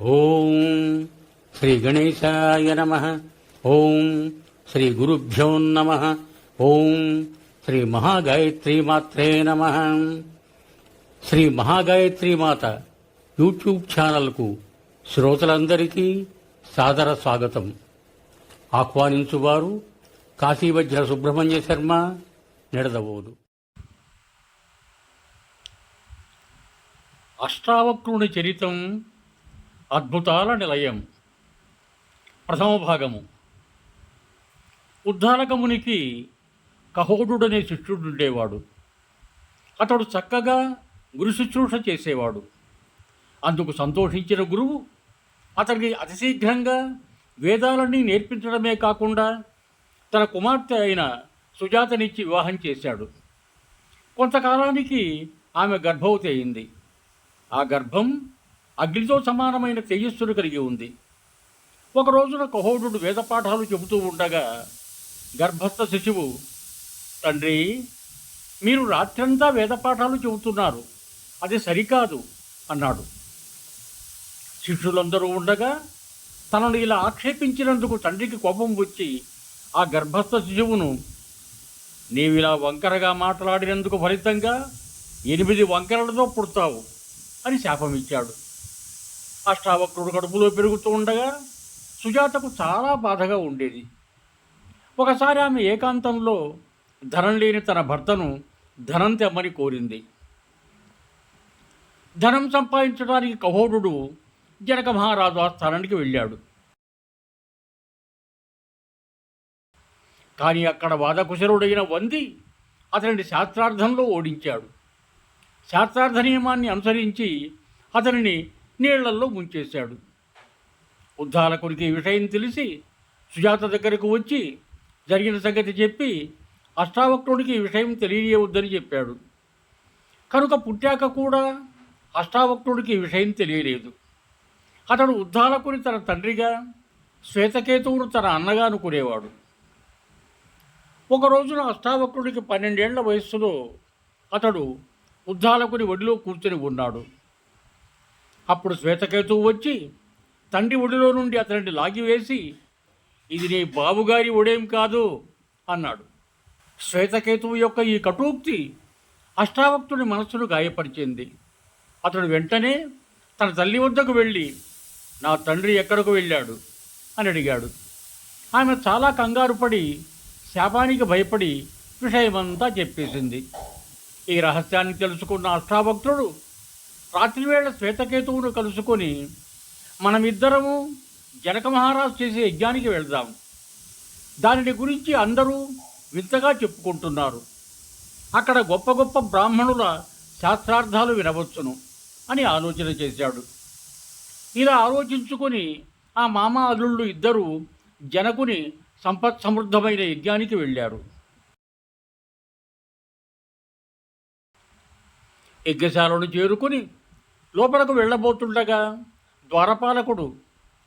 ఓం శ్రీ గణేశాయ నమ. ఓం శ్రీ గురుభ్యో నమ. ఓం శ్రీ మహాగాయత్రి మాత్రే నమ. శ్రీ మహాగాయత్రి మాత యూట్యూబ్ ఛానల్కు శ్రోతలందరికీ సాదర స్వాగతం. ఆహ్వానించువారు కాశీవజ్ర సుబ్రహ్మణ్య శర్మ నిడదవోదు. అష్టావక్రుని చరితం అద్భుతాల నిలయం ప్రథమ భాగము. ఉద్ధారకమునికి కహోడుడనే శిష్యుడుండేవాడు. అతడు చక్కగా గురుశుశ్రూష చేసేవాడు. అందుకు సంతోషించిన గురువు అతనికి అతిశీఘ్రంగా వేదాలన్నీ నేర్పించడమే కాకుండా తన కుమార్తె అయిన సుజాతనిచ్చి వివాహం చేశాడు. కొంతకాలానికి ఆమె గర్భవతి అయింది. ఆ గర్భం అగ్నితో సమానమైన తేజస్సును కలిగి ఉంది. ఒక రోజున కహోడుడు వేదపాఠాలు చెబుతూ ఉండగా గర్భస్థ శిశువు తండ్రి మీరు రాత్రంతా వేదపాఠాలు చెబుతున్నారు. అది సరికాదు అన్నాడు. శిష్యులందరూ ఉండగా తనను ఇలా ఆక్షేపించినందుకు తండ్రికి కోపం వచ్చి ఆ గర్భస్థ శిశువును నీవిలా వంకరగా మాట్లాడినందుకు ఫలితంగా ఎనిమిది వంకరలతో పుడతావు అని శాపమిచ్చాడు. అష్టావక్రుడు కడుపులో పెరుగుతూ ఉండగా సుజాతకు చాలా బాధగా ఉండేది. ఒకసారి ఆమె ఏకాంతంలో ధనం లేని తన భర్తను ధనం తెమ్మని కోరింది. ధనం సంపాదించడానికి కహోడు జనక మహారాజు ఆ స్థానానికి వెళ్ళాడు. కానీ అక్కడ వాదకుశరుడైన వంది అతనిని శాస్త్రార్థంలో ఓడించాడు. శాస్త్రార్థ నియమాన్ని అనుసరించి అతనిని నీళ్ళల్లో ముంచేశాడు. ఉద్దాలకుడికి ఈ విషయం తెలిసి సుజాత దగ్గరకు వచ్చి జరిగిన సంగతి చెప్పి అష్టావక్రుడికి ఈ విషయం తెలియవద్దని చెప్పాడు. కనుక పుట్టాక కూడా అష్టావక్రుడికి ఈ విషయం తెలియలేదు. అతడు ఉద్దాలకుని తన తండ్రిగా శ్వేతకేతువును తన అన్నగా అనుకునేవాడు. ఒక రోజున అష్టావక్రుడికి పన్నెండేళ్ళ వయస్సులో అతడు ఉద్దాలకుని ఒడిలో కూర్చొని ఉన్నాడు. అప్పుడు శ్వేతకేతువు వచ్చి తండ్రి ఒడిలో నుండి అతనిని లాగివేసి ఇది నీ బాబుగారి ఒడేం కాదు అన్నాడు. శ్వేతకేతువు యొక్క ఈ కటూక్తి అష్టావక్తుడి మనస్సును గాయపరిచింది. అతడు వెంటనే తన తల్లి వద్దకు వెళ్ళి నా తండ్రి ఎక్కడకు వెళ్ళాడు? అని అడిగాడు. ఆమె చాలా కంగారు పడి శాపానికి భయపడి విషయమంతా చెప్పేసింది. ఈ రహస్యాన్ని తెలుసుకున్న అష్టాభక్తుడు రాత్రివేళ శ్వేతకేతువును కలుసుకొని మనమిద్దరము జనక మహారాజు చేసే యజ్ఞానికి వెళ్దాం. దానిని గురించి అందరూ వింతగా చెప్పుకుంటున్నారు. అక్కడ గొప్ప గొప్ప బ్రాహ్మణుల శాస్త్రార్థాలు వినవచ్చును అని ఆలోచన చేశాడు. ఇలా ఆలోచించుకొని ఆ మామ అల్లుళ్ళు ఇద్దరూ జనకుని సంపత్ సమృద్ధమైన యజ్ఞానికి వెళ్ళారు. యజ్ఞశాలను చేరుకుని లోపలకు వెళ్ళబోతుండగా ద్వారపాలకుడు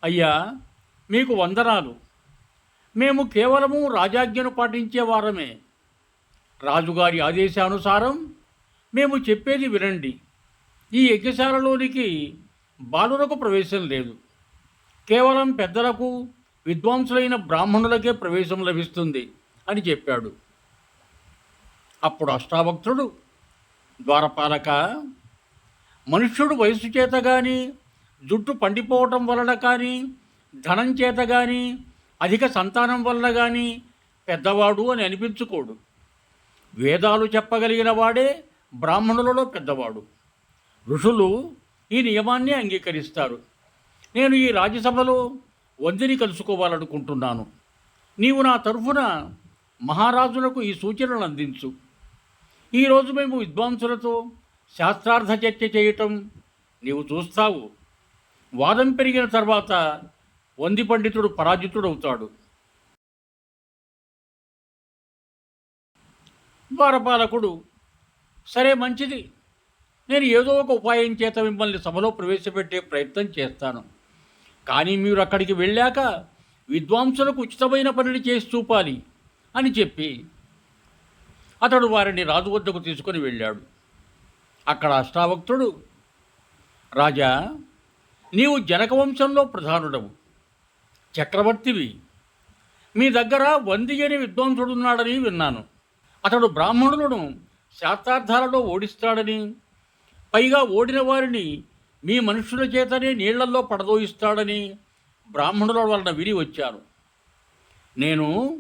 అయ్యా మీకు వందనాలు. మేము కేవలము రాజాజ్ఞను పాటించే వారమే. రాజుగారి ఆదేశానుసారం మేము చెప్పేది వినండి. ఈ యజ్ఞశాలలోనికి బాలులకు ప్రవేశం లేదు. కేవలం పెద్దలకు విద్వాంసులైన బ్రాహ్మణులకే ప్రవేశం లభిస్తుంది అని చెప్పాడు. అప్పుడు అష్టాభక్తుడు ద్వారపాలక మనుష్యుడు వయసు చేత కానీ జుట్టు పండిపోవటం వలన కానీ ధనం చేత కానీ అధిక సంతానం వల్ల కానీ పెద్దవాడు అని అనిపించుకోడు. వేదాలు చెప్పగలిగిన వాడే బ్రాహ్మణులలో పెద్దవాడు. ఋషులు ఈ నియమాన్ని అంగీకరిస్తారు. నేను ఈ రాజ్యసభలో వందిని కలుసుకోవాలనుకుంటున్నాను. నీవు నా తరఫున మహారాజులకు ఈ సూచనలు అందించు. ఈరోజు మేము విద్వాంసులతో శాస్త్రార్థ చర్చ చేయటం నీవు చూస్తావు. వాదం పెరిగిన తర్వాత వంది పండితుడు పరాజితుడవుతాడు. ద్వారపాలకుడు సరే మంచిది. నేను ఏదో ఒక ఉపాయం చేత మిమ్మల్ని సభలో ప్రవేశపెట్టే ప్రయత్నం చేస్తాను. కానీ మీరు అక్కడికి వెళ్ళాక విద్వాంసులకు ఉచితమైన పనిని చేసి చూపాలి అని చెప్పి అతడు వారిని రాజు వద్దకు తీసుకొని వెళ్ళాడు. అక్కడ అష్టావక్తుడు రాజా నీవు జనక వంశంలో ప్రధానుడవు చక్రవర్తివి. మీ దగ్గర వంది అని విద్వాంసుడున్నాడని విన్నాను. అతడు బ్రాహ్మణులను శాస్త్రార్థాలలో ఓడిస్తాడని పైగా ఓడిన వారిని మీ మనుషుల చేతనే నీళ్ళలో పడదోయిస్తాడని బ్రాహ్మణుల వలన విని వచ్చాను. నేను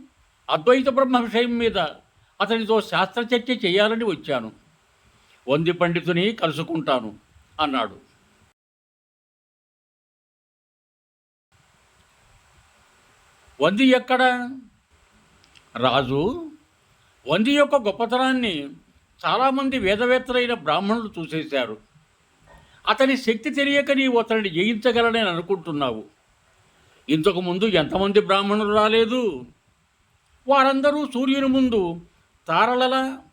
అద్వైత బ్రహ్మ విషయం మీద అతనితో శాస్త్రచర్చ చేయాలని వచ్చాను. వంది పండితుని కలుసుకుంటాను అన్నాడు. వంది ఎక్కడ? రాజు వంది యొక్క గొప్పతనాన్ని చాలామంది వేదవేత్తలైన బ్రాహ్మణులు చూసేశారు. అతని శక్తి తెలియక నీవు అతనిని జయించగలనని అనుకుంటున్నావు. ఇంతకుముందు ఎంతమంది బ్రాహ్మణులు రాలేదు? వారందరూ సూర్యుని ముందు తారలలా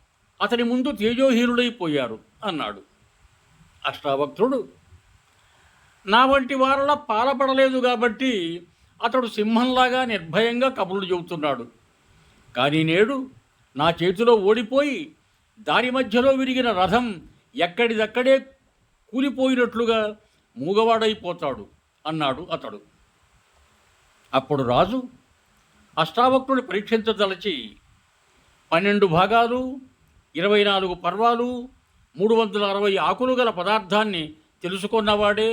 అతని ముందు తేజోహీనుడైపోయారు అన్నాడు. అష్టావక్రుడు నా వంటి వారలా పాలపడలేదు కాబట్టి అతడు సింహంలాగా నిర్భయంగా కబుర్లు చెబుతున్నాడు. కానీ నేడు నా చేతిలో ఓడిపోయి దారి మధ్యలో విరిగిన రథం ఎక్కడిదక్కడే కూలిపోయినట్లుగా మూగవాడైపోతాడు అన్నాడు అతడు. అప్పుడు రాజు అష్టావక్రుని పరీక్షించదలచి పన్నెండు భాగాలు ఇరవై నాలుగు పర్వాలు మూడు వందల అరవై ఆకులు గల పదార్థాన్ని తెలుసుకున్నవాడే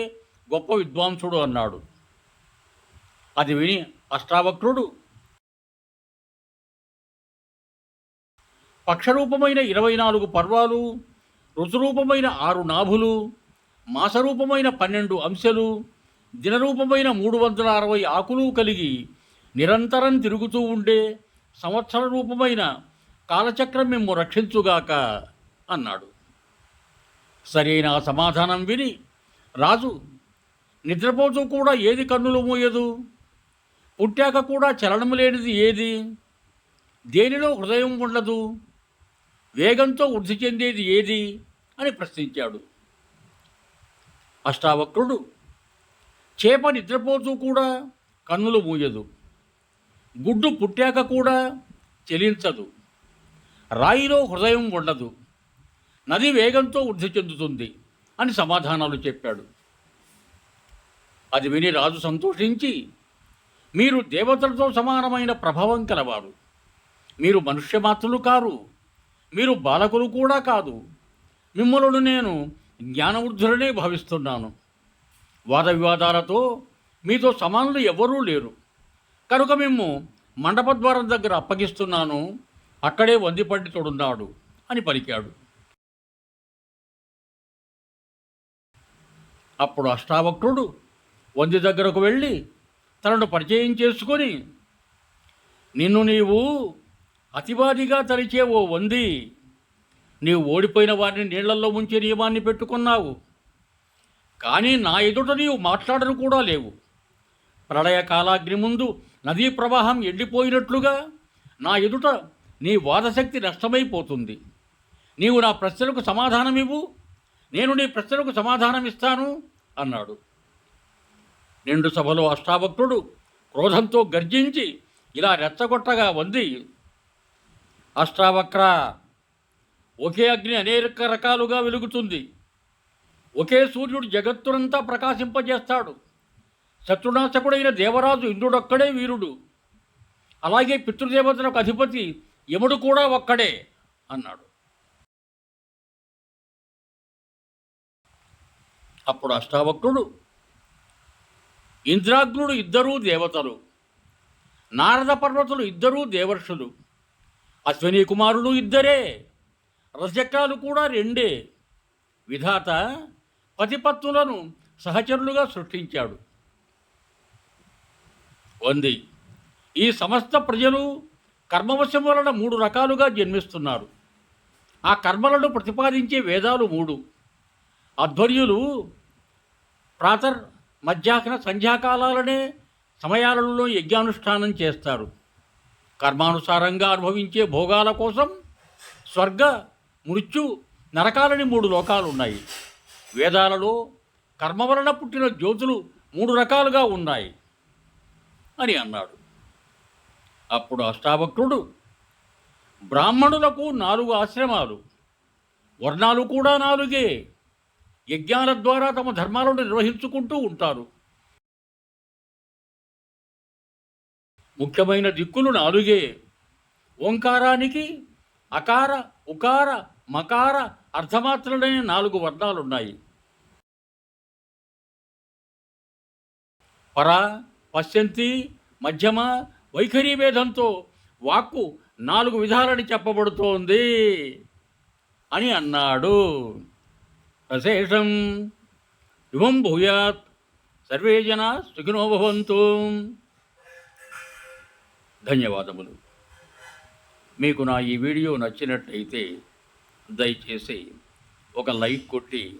గొప్ప విద్వాంసుడు అన్నాడు. అది విని అష్టావక్రుడు పక్షరూపమైన ఇరవై నాలుగు పర్వాలు ఋతురూపమైన ఆరు నాభులు మాసరూపమైన పన్నెండు అంశలు దినరూపమైన మూడు వందల అరవై ఆకులు కలిగి నిరంతరం తిరుగుతూ ఉండే సంవత్సర రూపమైన కాలచక్రం మేము రక్షించుగాక అన్నాడు. సరైన సమాధానం విని రాజు నిద్రపోతూ కూడా ఏది కన్నులు మూయదు? పుట్టాక కూడా చలనము లేనిది ఏది? దేనిలో హృదయం ఉండదు? వేగంతో వృద్ధి చెందేది ఏది? అని ప్రశ్నించాడు. అష్టావక్రుడు చేప నిద్రపోతూ కూడా కన్నులు మూయదు. గుడ్డు పుట్టాక కూడా చెలించదు. రాయిలో హృదయం ఉండదు. నది వేగంతో వృద్ధి చెందుతుంది అని సమాధానాలు చెప్పాడు. అది విని రాజు సంతోషించి మీరు దేవతలతో సమానమైన ప్రభావం కలవారు. మీరు మనుష్య మాత్రులు కారు. మీరు బాలకులు కూడా కాదు. మిమ్మలను నేను జ్ఞానవృద్ధులనే భావిస్తున్నాను. వాద వివాదాలతో మీతో సమానులు ఎవరూ లేరు. కనుక మేము మండపద్వారం దగ్గర అప్పగిస్తున్నాను. అక్కడే వంది పండితుడున్నాడు అని పలికాడు. అప్పుడు అష్టావక్రుడు వంది దగ్గరకు వెళ్ళి తనను పరిచయం చేసుకొని నిన్ను నీవు అతివాదిగా తలిచే ఓ వంది నీవు ఓడిపోయిన వారిని నీళ్ళల్లో ముంచే నియమాన్ని పెట్టుకున్నావు. కానీ నా ఎదుట నీవు మాట్లాడను కూడా లేవు. ప్రళయ కాలాగ్ని ముందు నదీ ప్రవాహం ఎండిపోయినట్లుగా నా ఎదుట నీ వాదశక్తి నష్టమైపోతుంది. నీవు నా ప్రశ్నలకు సమాధానమివ్వు. నేను నీ ప్రశ్నలకు సమాధానమిస్తాను అన్నాడు. నిండు సభలో అష్టావక్రుడు క్రోధంతో గర్జించి ఇలా రెచ్చగొట్టగా వంది అష్టావక్ర ఒకే అగ్ని అనేక రకాలుగా వెలుగుతుంది. ఒకే సూర్యుడు జగత్తునంతా ప్రకాశింపజేస్తాడు. శత్రునాశకుడైన దేవరాజు ఇంద్రుడొక్కడే వీరుడు. అలాగే పితృదేవతలకు అధిపతి యముడు కూడా ఒక్కడే అన్నాడు. అప్పుడు అష్టావక్రుడు ఇంద్రాగ్నుడు ఇద్దరూ దేవతలు నారద పర్వతులు ఇద్దరూ దేవర్షులు అశ్విని కుమారులు ఇద్దరే రజకాలు కూడా రెండే. విధాత పతిపత్తులను సహచరులుగా సృష్టించాడు. వంది ఈ సమస్త ప్రజలు కర్మవశం వలన మూడు రకాలుగా జన్మిస్తున్నారు. ఆ కర్మలను ప్రతిపాదించే వేదాలు మూడు. అధ్వర్యులు ప్రాతర్ మధ్యాహ్న సంధ్యాకాలాలనే సమయాలలో యజ్ఞానుష్ఠానం చేస్తారు. కర్మానుసారంగా అనుభవించే భోగాల కోసం స్వర్గ మృత్యు నరకాలని మూడు లోకాలు ఉన్నాయి వేదాలలో కర్మ వలన పుట్టిన జ్యోతులు మూడు రకాలుగా ఉన్నాయి అని అన్నాడు. అప్పుడు అష్టావక్రుడు బ్రాహ్మణులకు నాలుగు ఆశ్రమాలు వర్ణాలు కూడా నాలుగే. యజ్ఞాల ద్వారా తమ ధర్మాలను నిర్వహించుకుంటూ ఉంటారు. ముఖ్యమైన దిక్కులు నాలుగే. ఓంకారానికి అకార ఉకార మకార అర్థమాత్రలనే నాలుగు వర్ణాలున్నాయి. పర పశ్యంతి మధ్యమ వైఖరి భేదంతో వాక్కు నాలుగు విధాలని చెప్పబడుతోంది అని అన్నాడు. అశేషం. ఇవం భూయాత్. సర్వే జనా సుఖినోభవంతు ధన్యవాదములు. మీకు నా ఈ వీడియో నచ్చినట్లయితే దయచేసి ఒక లైక్ కొట్టి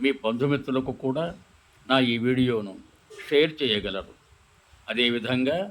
మీ బంధుమిత్రులకు కూడా నా ఈ వీడియోను షేర్ చేయగలరు. అదేవిధంగా